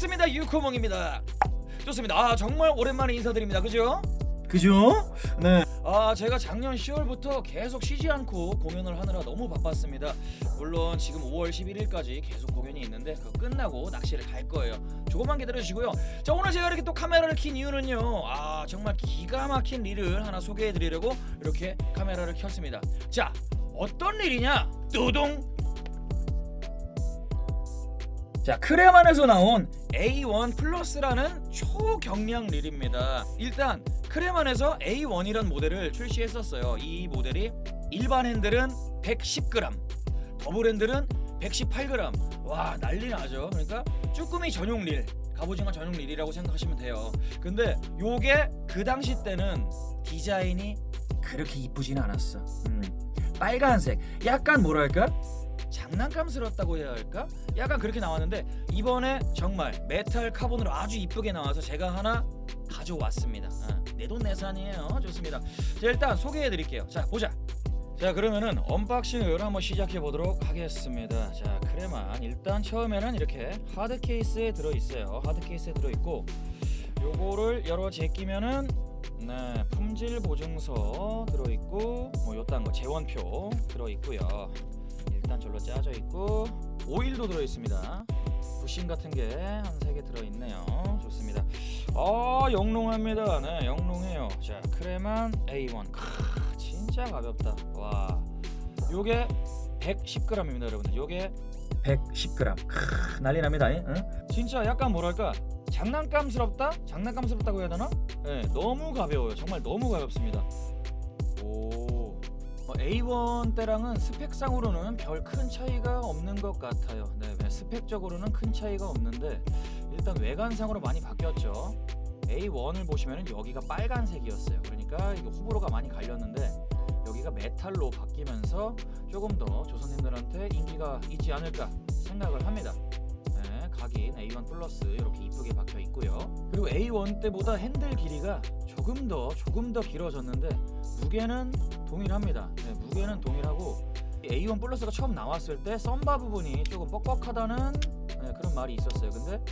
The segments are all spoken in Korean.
반갑습니다. 유코몽입니다. 좋습니다. 아 정말 오랜만에 인사드립니다. 그죠? 그죠? 네. 아 제가 작년 10월부터 계속 쉬지 않고 공연을 하느라 너무 바빴습니다. 물론 지금 5월 11일까지 계속 공연이 있는데 그거 끝나고 낚시를 갈 거예요. 조금만 기다려 주시고요. 자 오늘 제가 이렇게 또 카메라를 킨 이유는요. 아 정말 기가 막힌 릴을 하나 소개해 드리려고 이렇게 카메라를 켰습니다. 자 어떤 릴이냐? 뚜둥 자 크레만에서 나온 A1 플러스라는 초경량 릴입니다. 일단 크레만에서 A1이란 모델을 출시했었어요. 이 모델이 일반 핸들은 110g, 더블 핸들은 118g. 와 난리 나죠. 그러니까 쭈꾸미 전용 릴, 갑오징어 전용 릴이라고 생각하시면 돼요. 근데 요게 그 당시 때는 디자인이 그렇게 이쁘진 않았어. 음, 빨간색, 약간 뭐랄까? 장난감스럽다고 해야 할까? 약간 그렇게 나왔는데 이번에 정말 메탈 카본으로 아주 이쁘게 나와서 제가 하나 가져왔습니다. 어, 내돈 내산이에요. 좋습니다. 자, 일단 소개해 드릴게요. 자, 보자. 자, 그러면은 언박싱을 한번 시작해 보도록 하겠습니다. 자, 크레만 일단 처음에는 이렇게 하드 케이스에 들어 있어요. 하드 케이스에 들어 있고 요거를 열어 제끼면은 네, 품질 보증서 들어 있고 뭐 요딴 거 재원표 들어 있고요. 일단 절로 짜져 있고 오일도 들어 있습니다. 부신 같은 게 한 세 개 들어 있네요. 좋습니다. 아 영롱합니다. 네 영롱해요. 자 크레만 A1 크, 진짜 가볍다. 와 요게 110g입니다, 여러분들. 요게 110g. 크, 난리 납니다. 응? 진짜 약간 뭐랄까 장난감스럽다? 장난감스럽다고 해야 되나? 네, 너무 가벼워요. 정말 너무 가볍습니다. 오. 어, A1 때랑은 스펙상으로는 별 큰 차이가 없는 것 같아요. 네, 네, 스펙적으로는 큰 차이가 없는데 일단 외관상으로 많이 바뀌었죠. A1을 보시면은 여기가 빨간색이었어요. 그러니까 이게 호불호가 많이 갈렸는데 여기가 메탈로 바뀌면서 조금 더 조선님들한테 인기가 있지 않을까 생각을 합니다. 네, 각인 A1 플러스 이렇게 이쁘게 박혀 있고요. 그리고 A1 때보다 핸들 길이가 조금 더 조금 더 길어졌는데 무게는 동일합니다. 네, 무게는 동일하고 A1 플러스가 처음 나왔을 때 썸바 부분이 조금 뻑뻑하다는 네, 그런 말이 있었어요. 근데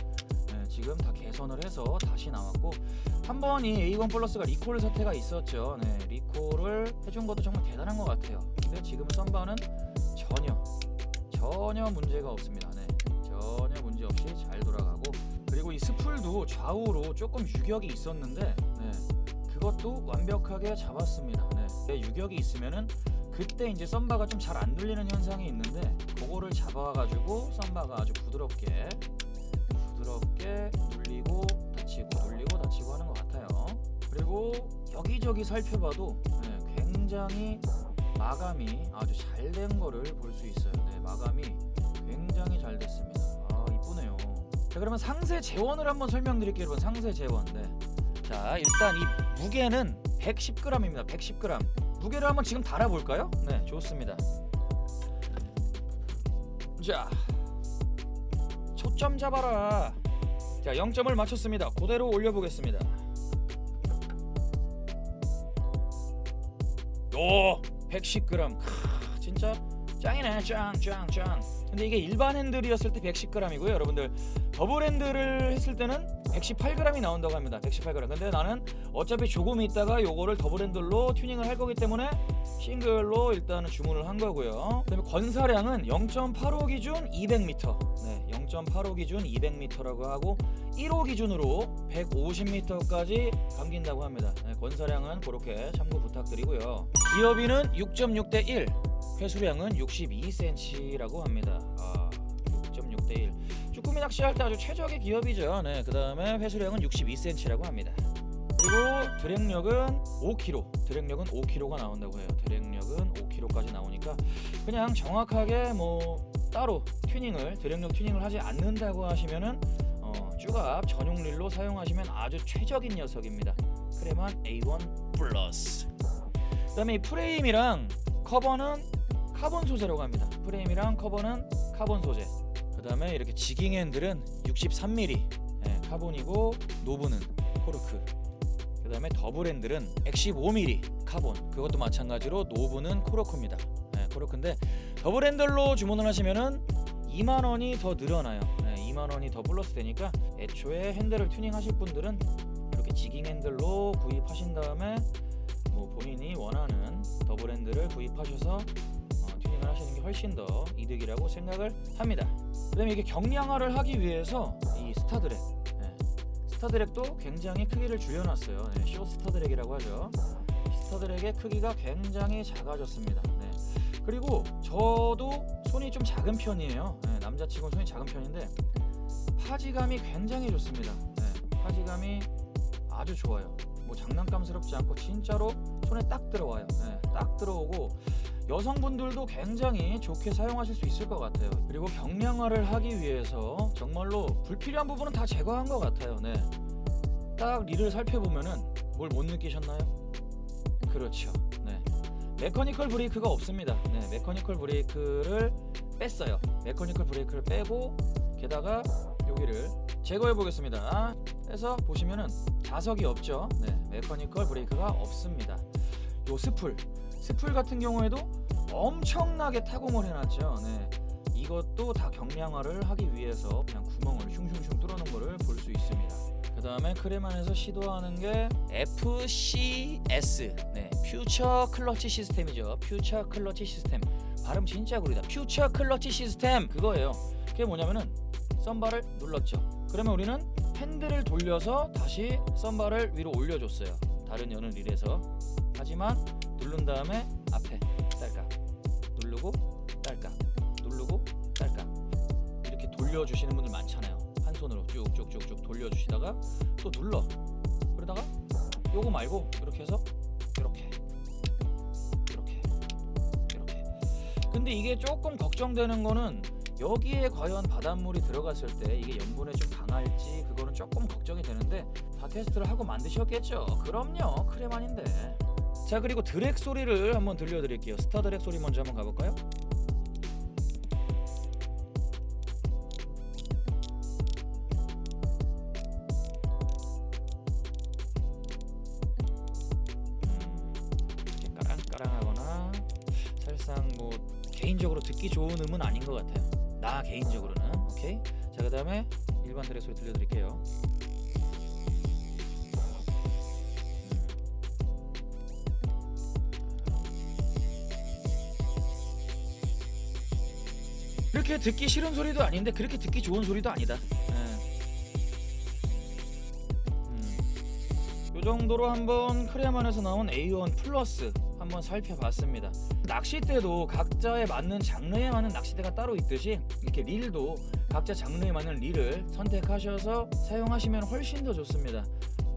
네, 지금 다 개선을 해서 다시 나왔고 한 번이 A1 플러스가 리콜 사태가 있었죠. 네, 리콜을 해준 것도 정말 대단한 것 같아요. 근데 지금 썸바는 전혀 전혀 문제가 없습니다. 네, 전혀 문제 없이 잘 돌아가고 그리고 이 스풀도 좌우로 조금 유격이 있었는데 네, 그것도 완벽하게 잡았습니다. 네, 네, 유격이 있으면은 그때 이제 썸바가 좀 잘 안 눌리는 현상이 있는데 그거를 잡아가지고 썸바가 아주 부드럽게 부드럽게 눌리고 닫히고 눌리고 닫히고 하는 것 같아요. 그리고 여기저기 살펴봐도 네, 굉장히 마감이 아주 잘 된 거를 볼 수 있어요. 네, 마감이 굉장히 잘 됐습니다. 자 그러면 상세 재원을 한번 설명드릴게요, 여러분. 상세 재원. 네. 자 일단 이 무게는 110g입니다. 110g. 무게를 한번 지금 달아볼까요? 네, 좋습니다. 자, 초점 잡아라. 자, 0점을 맞췄습니다. 그대로 올려보겠습니다. 오, 110g. 크, 진짜 짱이네, 짱, 짱, 짱. 근데 이게 일반 핸들이었을 때 110g이고요, 여러분들. 더블 핸들을 했을 때는 118g이 나온다고 합니다. 118g. 근데 나는 어차피 조금 있다가 요거를 더블 핸들로 튜닝을 할 거기 때문에 싱글로 일단은 주문을 한 거고요. 그다음에 건사량은 0.85 기준 200m. 네, 0.85 기준 200m라고 하고 1호 기준으로 150m까지 감긴다고 합니다. 네, 건사량은 그렇게 참고 부탁드리고요. 기어비는 6.6 대 1, 회수량은 62cm라고 합니다. 아, 6.6대 1. 쭈꾸미 낚시할 때 아주 최적의 기업이죠. 네, 그 다음에 회수량은 62cm라고 합니다. 그리고 드랙력은 5kg. 드랙력은 5kg가 나온다고 해요. 드랙력은 5kg까지 나오니까 그냥 정확하게 뭐 따로 튜닝을 드랙력 튜닝을 하지 않는다고 하시면은 어, 쭈갑 전용 릴로 사용하시면 아주 최적인 녀석입니다. 크레만 A1 플러스. 그다음에 이 프레임이랑 커버는 카본 소재라고 합니다. 프레임이랑 커버는 카본 소재. 그 다음에 이렇게 지깅 핸들은 63mm 예, 카본이고 노브는 코르크. 그 다음에 더블 핸들은 115mm 카본. 그것도 마찬가지로 노브는 코르크입니다. 예, 코르크인데 더블 핸들로 주문을 하시면은 2만 원이 더 늘어나요. 네, 2만 원이 더 플러스 되니까 애초에 핸들을 튜닝하실 분들은 이렇게 지깅 핸들로 구입하신 다음에 뭐 본인이 원하는 더블 핸들을 구입하셔서 하시는 게 훨씬 더 이득이라고 생각을 합니다. 그 다음에 이게 경량화를 하기 위해서 이 스타드랙 네. 스타드랙도 굉장히 크기를 줄여놨어요. 네, 쇼 스타드랙이라고 하죠. 스타드랙의 크기가 굉장히 작아졌습니다. 네. 그리고 저도 손이 좀 작은 편이에요. 네, 남자치고 손이 작은 편인데 파지감이 굉장히 좋습니다. 네, 파지감이 아주 좋아요. 뭐 장난감스럽지 않고 진짜로 손에 딱 들어와요. 네, 딱 들어오고 여성분들도 굉장히 좋게 사용하실 수 있을 것 같아요. 그리고 경량화를 하기 위해서 정말로 불필요한 부분은 다 제거한 것 같아요. 네. 딱 리를 살펴보면은 뭘 못 느끼셨나요? 그렇죠. 네. 메커니컬 브레이크가 없습니다. 네, 메커니컬 브레이크를 뺐어요. 메커니컬 브레이크를 빼고 게다가 여기를 제거해 보겠습니다. 그래서 보시면은 자석이 없죠. 네, 메커니컬 브레이크가 없습니다. 요 스풀, 스풀 같은 경우에도 엄청나게 타공을 해놨죠. 네, 이것도 다 경량화를 하기 위해서 그냥 구멍을 슝슝슝 뚫어놓은 거를 볼 수 있습니다. 그 다음에 크레만에서 시도하는 게 FCS, 네, 퓨처 클러치 시스템이죠. 퓨처 클러치 시스템. 발음 진짜 구리다. 퓨처 클러치 시스템 그거예요. 그게 뭐냐면은 썬바를 눌렀죠. 그러면 우리는 핸들을 돌려서 다시 썬바를 위로 올려줬어요. 다른 여는 릴에서. 하지만 누른 다음에 앞에 딸깍 누르고 딸깍 누르고 딸깍 이렇게 돌려주시는 분들 많잖아요. 한 손으로 쭉쭉쭉쭉 돌려주시다가 또 눌러. 그러다가 요거 말고 이렇게 해서 이렇게 이렇게 이렇게. 근데 이게 조금 걱정되는 거는 여기에 과연 바닷물이 들어갔을 때 이게 염분에 좀 강할지 그거는 조금 걱정이 되는데 다 테스트를 하고 만드셨겠죠. 그럼요. 크레만인데. 자 그리고 드랙 소리를 한번 들려드릴게요. 스타 드랙 소리 먼저 한번 가볼까요? 이렇게 까랑까랑하거나 사실상 뭐 개인적으로 듣기 좋은 음은 아닌 것 같아요. 나 개인적으로는 오케이. 자 그 다음에 일반 드랙 소리 들려드릴게요. 그렇게 듣기 싫은 소리도 아닌데 그렇게 듣기 좋은 소리도 아니다. 예. 음. 요 정도로 한번 크레만에서 나온 A1 플러스 한번 살펴봤습니다. 낚싯대도 각자에 맞는 장르에 맞는 낚싯대가 따로 있듯이 이렇게 릴도 각자 장르에 맞는 릴을 선택하셔서 사용하시면 훨씬 더 좋습니다.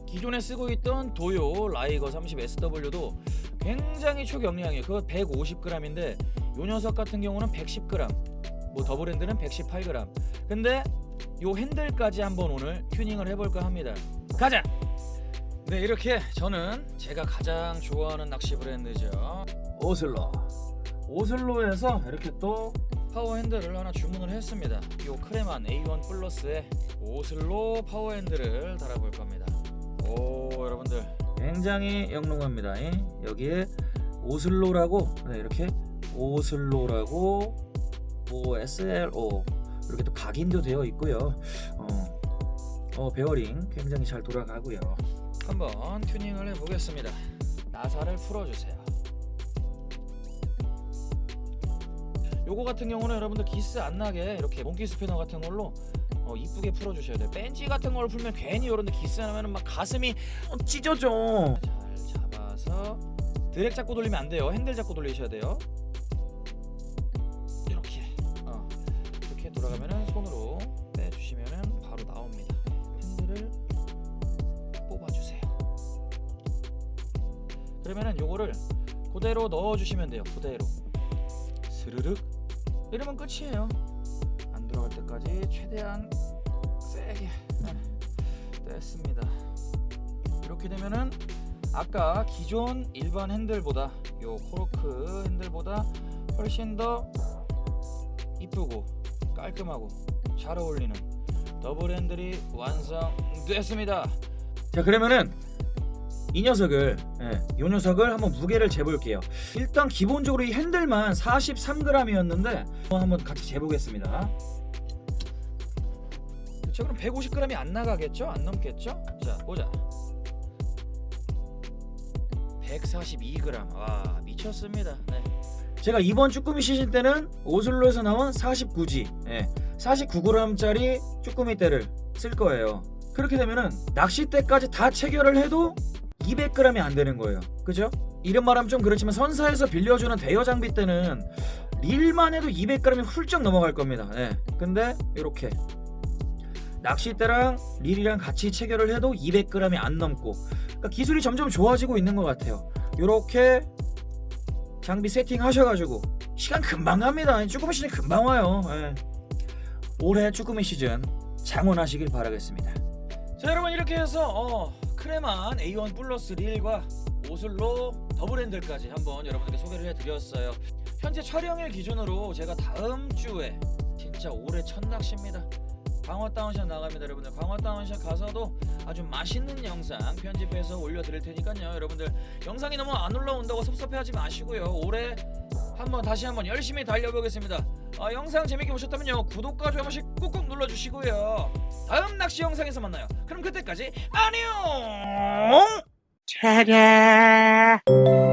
기존에 쓰고 있던 도요 라이거 30 SW도 굉장히 초경량이에요. 그거 150g인데 요 녀석 같은 경우는 110g. 뭐 더블핸드는 118g. 근데 요 핸들까지 한번 오늘 튜닝을 해볼까 합니다. 가자. 네 이렇게 저는 제가 가장 좋아하는 낚시 브랜드죠. 오슬로. 오슬로에서 이렇게 또 파워 핸들을 하나 주문을 했습니다. 요 크레만 A1 플러스에 오슬로 파워 핸들을 달아볼 겁니다. 오 여러분들 굉장히 영롱합니다. 예? 여기에 오슬로라고 네, 이렇게 오슬로라고 OSLO 이렇게 또 각인도 되어 있고요. 어, 어 베어링 굉장히 잘 돌아가고요. 한번 튜닝을 해보겠습니다. 나사를 풀어주세요. 요거 같은 경우는 여러분들 기스 안 나게 이렇게 몽키 스피너 같은 걸로 어, 이쁘게 풀어주셔야 돼요. 벤치 같은 걸 풀면 괜히 여러분들 기스 나면은 막 가슴이 어, 찢어져. 잘 잡아서 드랙 잡고 돌리면 안 돼요. 핸들 잡고 돌리셔야 돼요. 그러면은 요거를 그대로 넣어주시면 돼요. 그대로 스르륵 이러면 끝이에요. 안 들어갈 때까지 최대한 세게 네, 뗐습니다. 이렇게 되면은 아까 기존 일반 핸들보다 요 코르크 핸들보다 훨씬 더 이쁘고 깔끔하고 잘 어울리는 더블 핸들이 완성됐습니다. 자 그러면은 이 녀석을 예, 이 녀석을 한번 무게를 재볼게요. 일단 기본적으로 이 핸들만 43g이었는데 한번 같이 재보겠습니다. 자 그럼 150g이 안 나가겠죠? 안 넘겠죠? 자 보자 142g 와 미쳤습니다 네. 제가 이번 쭈꾸미 시즌 때는 오슬로에서 나온 49G, 예, 49g짜리 쭈꾸미 떼를 쓸 거예요. 그렇게 되면은 낚싯대까지 다 체결을 해도 200g이 안 되는 거예요. 그죠? 이런 말하면 좀 그렇지만 선사에서 빌려주는 대여 장비 때는 릴만 해도 200g이 훌쩍 넘어갈 겁니다. 예. 근데 이렇게 낚싯대랑 릴이랑 같이 체결을 해도 200g이 안 넘고 그러니까 기술이 점점 좋아지고 있는 것 같아요. 이렇게 장비 세팅 하셔가지고 시간 금방 갑니다. 쭈꾸미 시즌 금방 와요. 예. 올해 쭈꾸미 시즌 장원하시길 바라겠습니다. 자 여러분 이렇게 해서 어, 크레만 A1 플러스 릴과 오슬로 더블핸들까지 한번 여러분들께 소개를 해드렸어요. 현재 촬영일 기준으로 제가 다음 주에 진짜 올해 첫 낚시입니다. 광어 다운샷 나갑니다 여러분들. 광어 다운샷 가서도 아주 맛있는 영상 편집해서 올려드릴 테니까요. 여러분들 영상이 너무 안 올라온다고 섭섭해하지 마시고요. 올해 한번 다시 한번 열심히 달려보겠습니다 아, 영상 재밌게 보셨다면요 구독과 좋아요 한 번씩 꾹꾹 눌러주시고요. 다음 낚시 영상에서 만나요. 그럼 그때까지 안녕! Ta-da!